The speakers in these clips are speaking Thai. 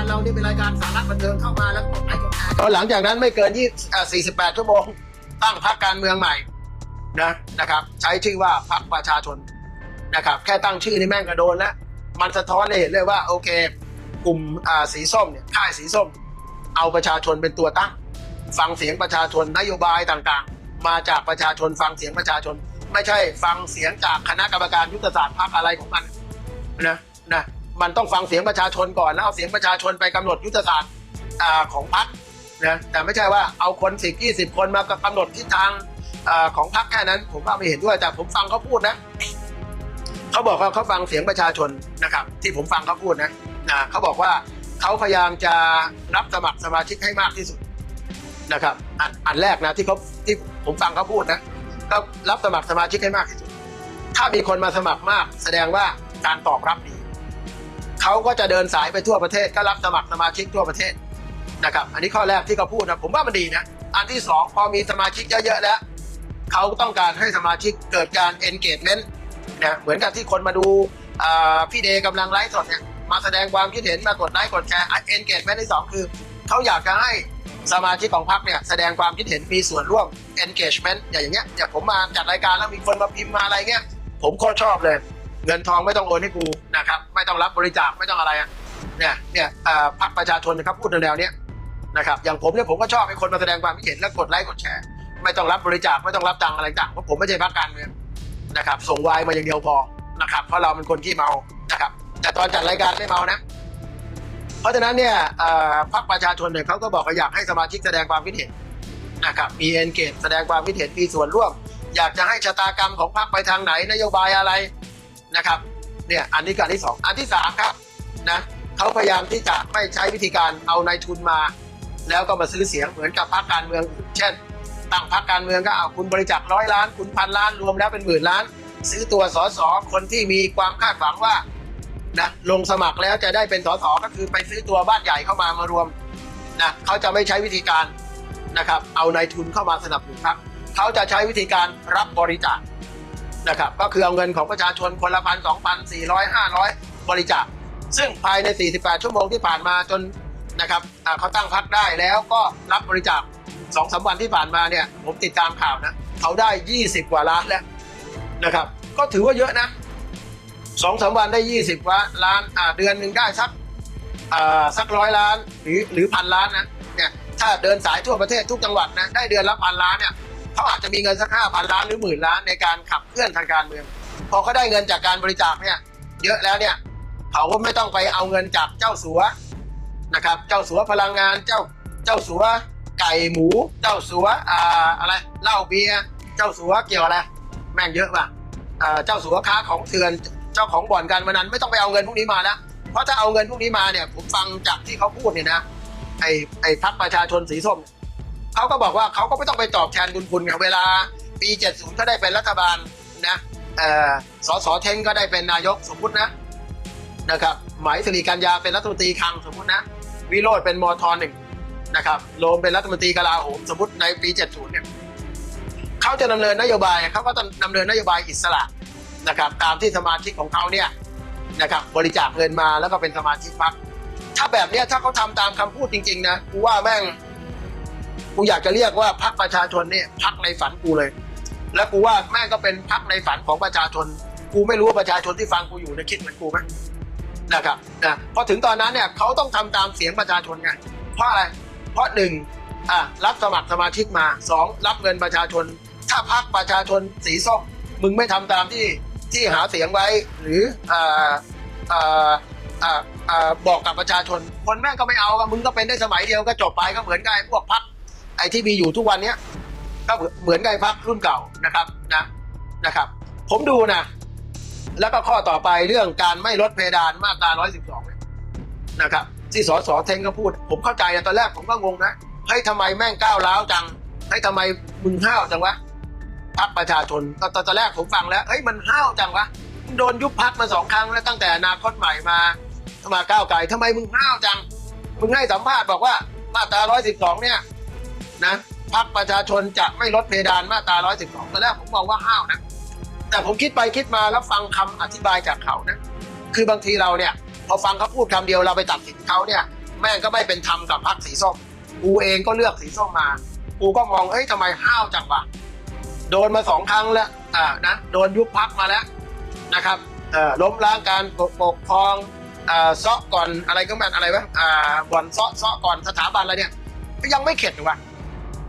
การเรานี่เป็นรายการสาระบันเทิงเข้ามาแล้วกดไลค์กดแชร์ก็หลังจากนั้นไม่เกินยี่48ชั่วโมงตั้งพรรคการเมืองใหม่นะนะครับ ใช้ชื่อว่าพรรคประชาชนนะครับ แค่ตั้งชื่อนี่แม่งก็โดนแล้วมันสะท้อนให้เห็นเลยว่าโอเค กลุ่มสีส้มเนี่ยค่ายสีส้ม เอาประชาชนเป็นตัวตั้ง ฟังเสียงประชาชนนโยบายต่างๆ มาจากประชาชนฟังเสียงประชาชน ไม่ใช่ฟังเสียงจากคณะกรรมการยุทธศาสตร์พรรคอะไรของมันนะนะ มันต้องฟังเสียงประชาชนก่อนแล้วเอาเสียงประชาชนไปกำหนดยุทธศาสตร์ของพรรคนะแต่ไม่ใช่ว่าเอาคนสิบยี่สิบคนมากำหนดทิศทางอของพรรคแค่นั้น ผมว่าไม่เห็นด้วยแต่ผมฟังเขาพูดนะเขาบอกว่าเขาฟังเสียงประชาชนนะครับ ที่ผมฟังเขาพูดนะนะเขาบอกว่าเขาพยายามจะรับสมัครสมาชิกให้มากที่สุดนะครับ อันอันแรกนะที่เขาที่ผมฟังเขาพูดนะก็รับสมัครสมาชิกให้มากที่สุด ถ้ามีคนมาสมัครมาก แสดงว่าการตอบรับดี เขาก็จะเดินสายไปทั่วประเทศก็รับสมัครสมาชิกทั่วประเทศนะครับ อันนี้ข้อแรกที่เขาพูดนะผมว่ามันดีนะ อันที่สองพอมีสมาชิกเยอะๆแล้วเขาต้องการให้สมาชิกเกิดการ engagement นะเหมือนกับที่คนมาดูพี่เดย์กำลังไลฟ์สดเนี่ยมาแสดงความคิดเห็นมากดไลค์กดแชร์ engagement ที่สองคือเขาอยากจะให้สมาชิกของพรรคเนี่ยแสดงความคิดเห็นมีส่วนร่วม engagement อย่างเงี้ยอย่างผมมาจัดรายการแล้วมีคนมาพิมพ์มาอะไรเงี้ยผมโคตรชอบเลย เงินทองไม่ต้องโอนให้กูนะครับไม่ต้องรับบริจาคไม่ต้องอะไรเนี่ยเนี่ยพรรคประชาชนนะครับพูดในแนวเนี้ยนะครับอย่างผมเนี่ยผมก็ชอบให้คนมาแสดงความคิดเห็นและกดไลค์กดแชร์ไม่ต้องรับบริจาคไม่ต้องรับตังอะไรต่างเพราะผมไม่ใช่พรรคการเมืองนะครับส่งไวน์มาอย่างเดียวพอนะครับเพราะเราเป็นคนที่เมานะครับแต่ตอนจัดรายการไม่เมานะ เพราะฉะนั้นเนี่ยพรรคประชาชนเนี่ยเขาก็บอกว่าอยากให้สมาชิกแสดงความคิดเห็นนะครับมีเอนเกตแสดงความคิดเห็นมีส่วนร่วม อยากจะให้ชะตากรรมของพรรคไปทางไหนนโยบายอะไร นะครับเนี่ยอันนี้ก็อันที่สองอันที่สามครับนะเขาพยายามที่จะไม่ใช้วิธีการเอานายทุนมา แล้วก็มาซื้อเสียงเหมือนกับพรรคการเมืองอื่นเช่นตั้งพรรคการเมืองก็เอาคุณบริจาคร้อยล้าน คุณพันล้านรวมแล้วเป็นหมื่นล้าน ซื้อตัวสสคนที่มีความคาดหวังว่านะลงสมัครแล้วจะได้เป็นสสก็คือไปซื้อตัวบ้านใหญ่เข้ามามารวมนะเขาจะไม่ใช้วิธีการนะครับเอานายทุนเข้ามาสนับสนุนพรรคเขาจะใช้วิธีการรับบริจาค นะครับก็คือเอาเงินของประชาชนคนละพันสองพันสี่ร้อยห้าร้อยบริจาคซึ่งภายใน 48 ชั่วโมงที่ผ่านมาจนนะครับเขาตั้งพักได้แล้วก็รับบริจาคสองสามวันที่ผ่านมาเนี่ยผมติดตามข่าวนะเขาได้ 20 กว่าล้านแล้วนะครับ ก็ถือว่าเยอะนะสองสามวันได้ 20กว่าล้านเดือนหนึ่งได้สักสักร้อยล้านหรือหรือพันล้านนะเนี่ยถ้าเดินสายทั่วประเทศทุกจังหวัดนะได้เดือนละพันล้านเนี่ย เขาอาจจะมีเงินสักห้าพันล้านหรือหมื่นล้านในการขับเคลื่อนทางการเมือง พอเขาได้เงินจากการบริจาคเนี่ยเยอะแล้วเนี่ยเขาก็ไม่ต้องไปเอาเงินจากเจ้าสัวนะครับ เจ้าสัวพลังงานเจ้าเจ้าสัวไก่หมู เจ้าสัวอ่าอะไรเหล้าเบียร์เจ้าสัวเกี่ยวอะไรแม่งเยอะป่ะอ่าเจ้าสัวค้าของเถื่อนเจ้าของบ่อนการพนันไม่ต้องไปเอาเงินพวกนี้มาแล้วเพราะถ้าเอาเงินพวกนี้มาเนี่ยผมฟังจากที่เขาพูดเนี่ยนะไอ้ไอ้พักประชาชนสีส้ม เขาก็บอกว่าเขาก็ไม่ต้องไปตอบแทนบุญคุณเวลา ปี 70 ก็ได้เป็นรัฐบาลนะสสเทงก็ได้เป็นนายกสมมุตินะนะครับหมายสิริกัญญาเป็นรัฐมนตรีคลังสมมุตินะ วิโรธเป็นมทหนึ่งนะครับโรมเป็นรัฐมนตรีกลาโหมสมมติในปี 70 เนี่ยเขาจะดำเนินนโยบายเขาก็ต้องดำเนินนโยบายอิสระนะครับตามที่สมาชิกของเขาเนี่ยนะครับบริจาคเงินมาแล้วก็เป็นสมาชิกพรรคถ้าแบบเนี้ยถ้าเขาทำตามคำพูดจริงๆนะกูว่าแม่ง กูอยากจะเรียกว่าพรรคประชาชนเนี่ยพรรคในฝันกูเลย แล้วกูว่าแม่งก็เป็นพรรคในฝันของประชาชน กูไม่รู้ว่าประชาชนที่ฟังกูอยู่เนี่ยคิดเหมือนกูไหมนะครับนะพอถึงตอนนั้นเนี่ยเขาต้องทำตามเสียงประชาชนไงเพราะอะไร เพราะหนึ่งอะรับสมัครสมาชิกมาสองรับเงินประชาชน ถ้าพักประชาชนสีส้มมึงไม่ทำตามที่ที่หาเสียงไว้หรืออ่าอ่าอ่าอ่าบอกกับประชาชน คนแม่งก็ไม่เอาก็มึงก็เป็นได้สมัยเดียวก็จบไปก็เหมือนกับพวกพัก ไอ้ที่มีอยู่ทุกวันเนี้ยก็เหมือนกับไอ้พักรุ่นเก่านะครับนะนะครับ ผมดูนะ แล้วก็ข้อต่อไปเรื่องการไม่ลดเพดานมาตรา 112เนี่ยนะครับ ที่สสเทงก็พูด ผมเข้าใจนะตอนแรกผมก็งงนะเฮ้ยทำไมแม่งก้าวร้าวจังเฮ้ยทำไมมึงห้าวจังวะพักประชาชนตอนตอนแรกผมฟังแล้วเฮ้ยมันห้าวจังวะโดนยุบพักมาสองครั้งแล้วตั้งแต่อนาคตใหม่มามาก้าวไกลทำไมมึงห้าวจัง มึงให้สัมภาษณ์บอกว่ามาตรา 112 เนี่ย นะพักประชาชนจะไม่ลดเพดานมาตรา 112ตอนแรกผมมองว่าห้าวนะ แต่ผมคิดไปคิดมาแล้วฟังคำอธิบายจากเขานะ คือบางทีเราเนี่ยพอฟังเขาพูดคำเดียวเราไปตัดสินเขาเนี่ยแม่งก็ไม่เป็นธรรมกับพรรคสีส้ม กูเองก็เลือกสีส้มมา กูก็มองเฮ้ยทำไมห้าวจังวะโดนมาสองครั้งแล้วอ่านะโดนยุบพักมาแล้วนะครับเอ่อล้มล้างการปกครองอ่าเซาะก่อนอะไรก็มันอะไรวะอ่าบ่อนเซาะเซาะก่อนสถาบันอะไรเนี่ยยังไม่เข็ดหรือวะ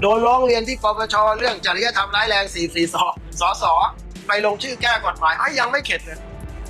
โดนร้องเรียนที่ปปชเรื่องจริยธรรมร้ายแรง 4 4สสส ไปลงชื่อแก้กฎหมายไอ้ยังไม่เข็ดเลย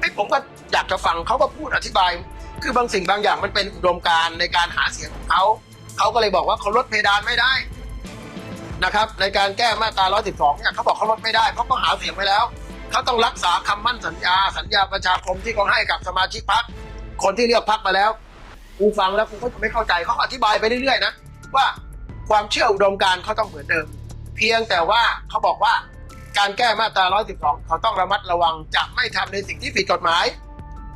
ไอ้ผมก็อยากจะฟังเขาก็พูดอธิบาย คือบางสิ่งบางอย่างมันเป็นอุดมการในการหาเสียงของเขา เขาก็เลยบอกว่าเขาลดเพดานไม่ได้นะครับในการแก้มาตรา 112 เนี่ยเขาบอกเขาลดไม่ได้เพราะเขาหาเสียงไว้แล้ว เขาต้องรักษาคำมั่นสัญญา สัญญาประชาคมที่เขาให้กับสมาชิกพรรคคนที่เลือกพรรคมาแล้ว กูฟังแล้วกูก็ไม่เข้าใจเขาอธิบายไปเรื่อยๆนะว่า ความเชื่ออุดมการณ์เขาต้องเหมือนเดิม เพียงแต่ว่าเขาบอกว่าการแก้มาตรา 112 เขาต้องระมัดระวังจะไม่ทำในสิ่งที่ผิดกฎหมาย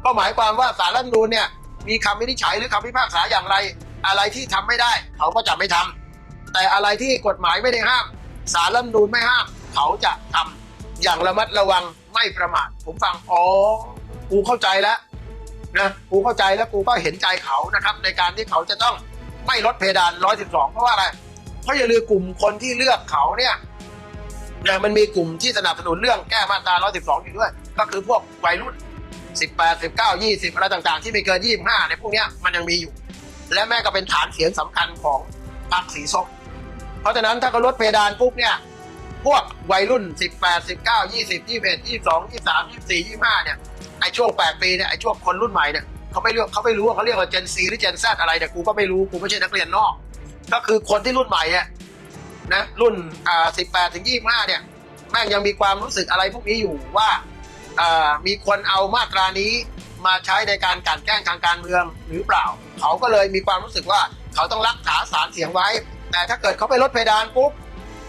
ก็หมายความว่าสารรัฐธรรมนูญเนี่ยมีคำวินิจฉัยหรือคำพิพากษาอย่างไร อะไรที่ทำไม่ได้ เขาก็จะไม่ทำแต่อะไรที่กฎหมายไม่ได้ห้าม สารรัฐธรรมนูญไม่ห้าม เขาจะทำอย่างระมัดระวังไม่ประมาทผมฟังอ๋อกูเข้าใจแล้วนะกูเข้าใจแล้วกูก็เห็นใจเขานะครับ ในการที่เขาจะต้อง ไม่ลดเพดาน 112 เพราะว่าอะไร เพราะอย่าลืมกลุ่มคนที่เลือกเขาเนี่ยนะมันมีกลุ่มที่สนับสนุนเรื่องแก้มาตรา 112 อยู่ด้วย ก็คือพวกวัยรุ่น 18 19 20 อะไรต่างๆ ที่ไม่เกิน 25 ในพวกเนี้ยมันยังมีอยู่ และแม่ก็เป็นฐานเสียงสำคัญของพรรคสีส้มเพราะฉะนั้นถ้าเขาลดเพดานปุ๊บเนี่ยพวกวัยรุ่น 18 19 20 21 22 23 24 25 เนี่ยไอ้ช่วง 8 ปีเนี่ยไอ้ช่วงคนรุ่นใหม่เนี่ย เขาไม่เลือกเขาไม่รู้ว่าเขาเรียกว่า Gen C หรือ Gen Z อะไรแต่กูก็ไม่รู้กูไม่ใช่นักเรียนนอก ก็คือคนที่รุ่นใหม่เนี่ยนะรุ่นอ่า18ถึง25เนี่ยแม่งยังมีความรู้สึกอะไรพวกนี้อยู่ว่าอ่ามีคนเอามาตรานี้มาใช้ในการกันแกล้งทางการเมืองหรือเปล่า เขาก็เลยมีความรู้สึกว่าเขาต้องรักษาสารเสียงไว้ แต่ถ้าเกิดเขาไปลดเพดานปุ๊บ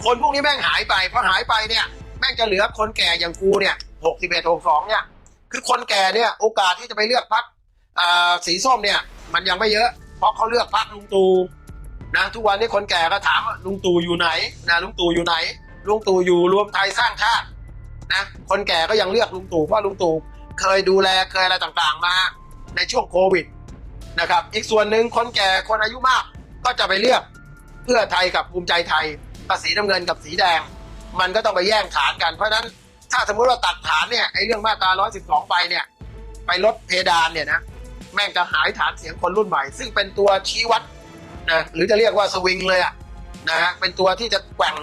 คนพวกนี้แม่งหายไปพอหายไปเนี่ยแม่งจะเหลือคนแก่อย่างกูเนี่ยหกสิบเอ็ดหกสองเนี่ยคือคนแก่เนี่ยโอกาสที่จะไปเลือกพัก สีส้มเนี่ยมันยังไม่เยอะ เพราะเขาเลือกพักลุงตู่นะทุกวันนี้คนแก่ก็ถามว่าลุงตู่อยู่ไหนนะลุงตู่อยู่ไหน ลุงตู่อยู่รวมไทยสร้างชาตินะคนแก่ก็ยังเลือกลุงตู่เพราะลุงตู่เคยดูแลเคยอะไรต่างๆมาในช่วงโควิดนะครับอีกส่วนหนึ่งคนแก่คนอายุมากก็จะไปเลือกเพื่อไทยกับภูมิใจไทยภาษีน้ำเงินกับสีแดง มันก็ต้องไปแย่งฐานกันเพราะฉะนั้นถ้าสมมุติว่าตัดฐานเนี่ยไอ้เรื่องมาตรา112 ไปเนี่ยไปลดเพดานเนี่ยนะ แม่งจะหายฐานเสียงคนรุ่นใหม่ ซึ่งเป็นตัวชี้วัดนะหรือจะเรียกว่าสวิงเลยอะนะฮะเป็นตัวที่จะแกว่ง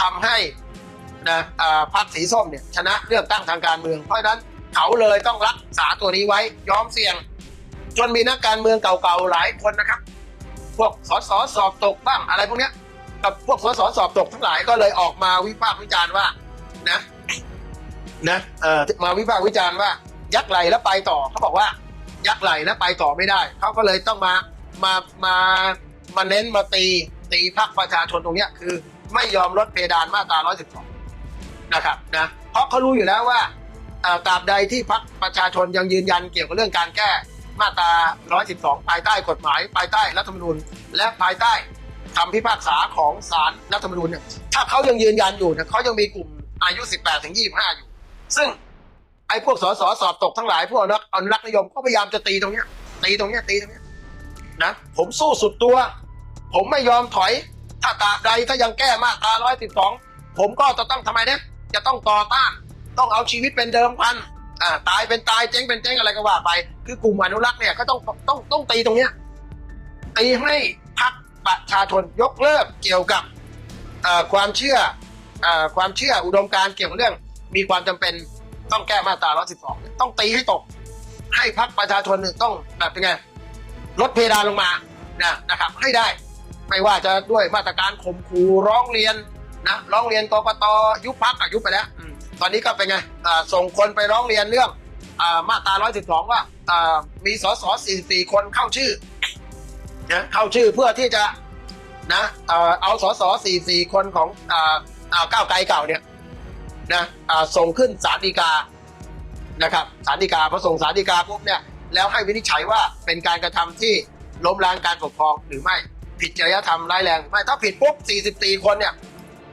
ทำให้นะอ่าพรรคสีส้มเนี่ยชนะเลือกตั้งทางการเมือง เพราะฉะนั้นเขาเลยต้องรักษาตัวนี้ไว้ยอมเสี่ยง จนมีนักการเมืองเก่าๆหลายคนนะครับ พวกสสสอบตกบ้างอะไรพวกเนี้ยกับพวกสสสอบตกทั้งหลายก็เลยออกมาวิพากษ์วิจารณ์ว่านะนะเอ่อมาวิพากษ์วิจารณ์ว่ายักไหลแล้วไปต่อเขาบอกว่า ยักไหลแล้วไปต่อไม่ได้ เขาก็เลยต้องมามามามาเน้นมาตีตีพรรคประชาชนตรงเนี้ยคือไม่ยอมลดเพดานมาตรา 112 นะครับนะเพราะเขารู้อยู่แล้วว่าตราบใดที่พรรคประชาชนยังยืนยันเกี่ยวกับเรื่องการแก้มาตรา 112 ภายใต้กฎหมาย ภายใต้รัฐธรรมนูญ และภายใต้คำพิพากษาของศาลรัฐธรรมนูญเนี่ยถ้าเขายังยืนยันอยู่เนี่ยเขายังมีกลุ่มอายุ 18 ถึง 25 อยู่ ซึ่ง ไอ้พวกสสสอบตกทั้งหลายพวกนักอนุรักษ์นิยมก็พยายามจะตีตรงเนี้ย ตีตรงเนี้ยตีตรงเนี้ยนะผมสู้สุดตัว ผมไม่ยอมถอย ถ้าตราบใดถ้ายังแก้มาตรา112ผมก็จะต้องทำไมเนี่ยจะต้องต่อต้านต้องเอาชีวิตเป็นเดิมพันอ่าตายเป็นตายเจ๊งเป็นเจ๊งอะไรก็ว่าไป คือกลุ่มอนุรักษ์เนี่ยก็ต้องต้องต้องตีตรงเนี้ยตีให้พรรคประชาชนยกเลิกเกี่ยวกับความเชื่ออความเชื่ออุดมการเกี่ยวกับเรื่อง มีความจำเป็น ต้องแก้มาตรา112เนี่ยต้องตีให้ตก ให้พรรคประชาชนเนี่ยต้องแบบเป็นไงลดเพดานลงมานะนะครับ ให้ได้ ไม่ว่าจะด้วยมาตรการข่มขู่ร้องเรียนนะร้องเรียนกกตยุบพักยุบไปแล้วอืมตอนนี้ก็เป็นไงอ่าส่งคนไปร้องเรียนเรื่องอามาตรา 112ว่าอ่ามีสส44 คนเข้าชื่อนะเข้าชื่อเพื่อที่จะนะเอ่อเอาสสสี่สี่คนของอ่าอ่าก้าวไกลเก่าเนี่ย นะส่งขึ้นศาลฎีกานะครับศาลฎีกาพอส่งศาลฎีกาปุ๊บเนี่ยแล้วให้วินิจฉัยว่าเป็นการกระทำที่ล้มล้างการปกครองหรือไม่ผิดจริยธรรมร้ายแรงไม่ถ้าผิดปุ๊บ 44 คนเนี่ย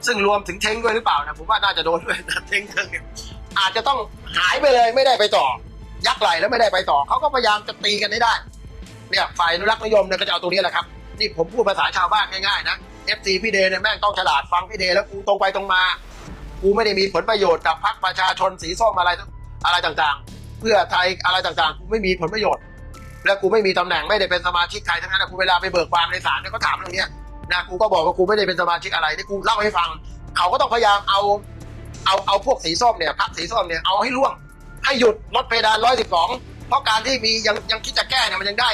ซึ่งรวมถึงเท้งด้วยหรือเปล่านะผมว่าน่าจะโดนด้วยนะเท้งเท้งเนี่ยอาจจะต้องหายไปเลยไม่ได้ไปต่อ ยักไหลแล้วไม่ได้ไปต่อเขาก็พยายามจะตีกันให้ได้เนี่ยฝ่ายอนุรักษ์นิยมเนี่ยก็จะเอาตรงนี้แหละครับนี่ผมพูดภาษาชาวบ้านง่ายๆนะ FC พี่เดย์เนี่ยแม่งต้องฉลาดฟังพี่เดย์แล้วกูตรงไปตรงมา กูไม่ได้มีผลประโยชน์กับพรรคประชาชนสีส้มอะไรอะไรต่างๆ เพื่อไทยอะไรต่างๆกูไม่มีผลประโยชน์ และกูไม่มีตำแหน่งไม่ได้เป็นสมาชิกใครทั้งนั้นนะกูเวลาไปเบิกความในศาลเนี่ยก็ถามเรื่องเนี้ยนะกูก็บอกว่ากูไม่ได้เป็นสมาชิกอะไรที่กูเล่าให้ฟัง เขาก็ต้องพยายามเอาเอาเอาพวกสีส้มเนี่ยพรรคสีส้มเนี่ยเอาให้ล่วงให้หยุดลดเพดานร้อยสิบสองเพราะการที่มียังยังคิดจะแก้เนี่ยมันยังได้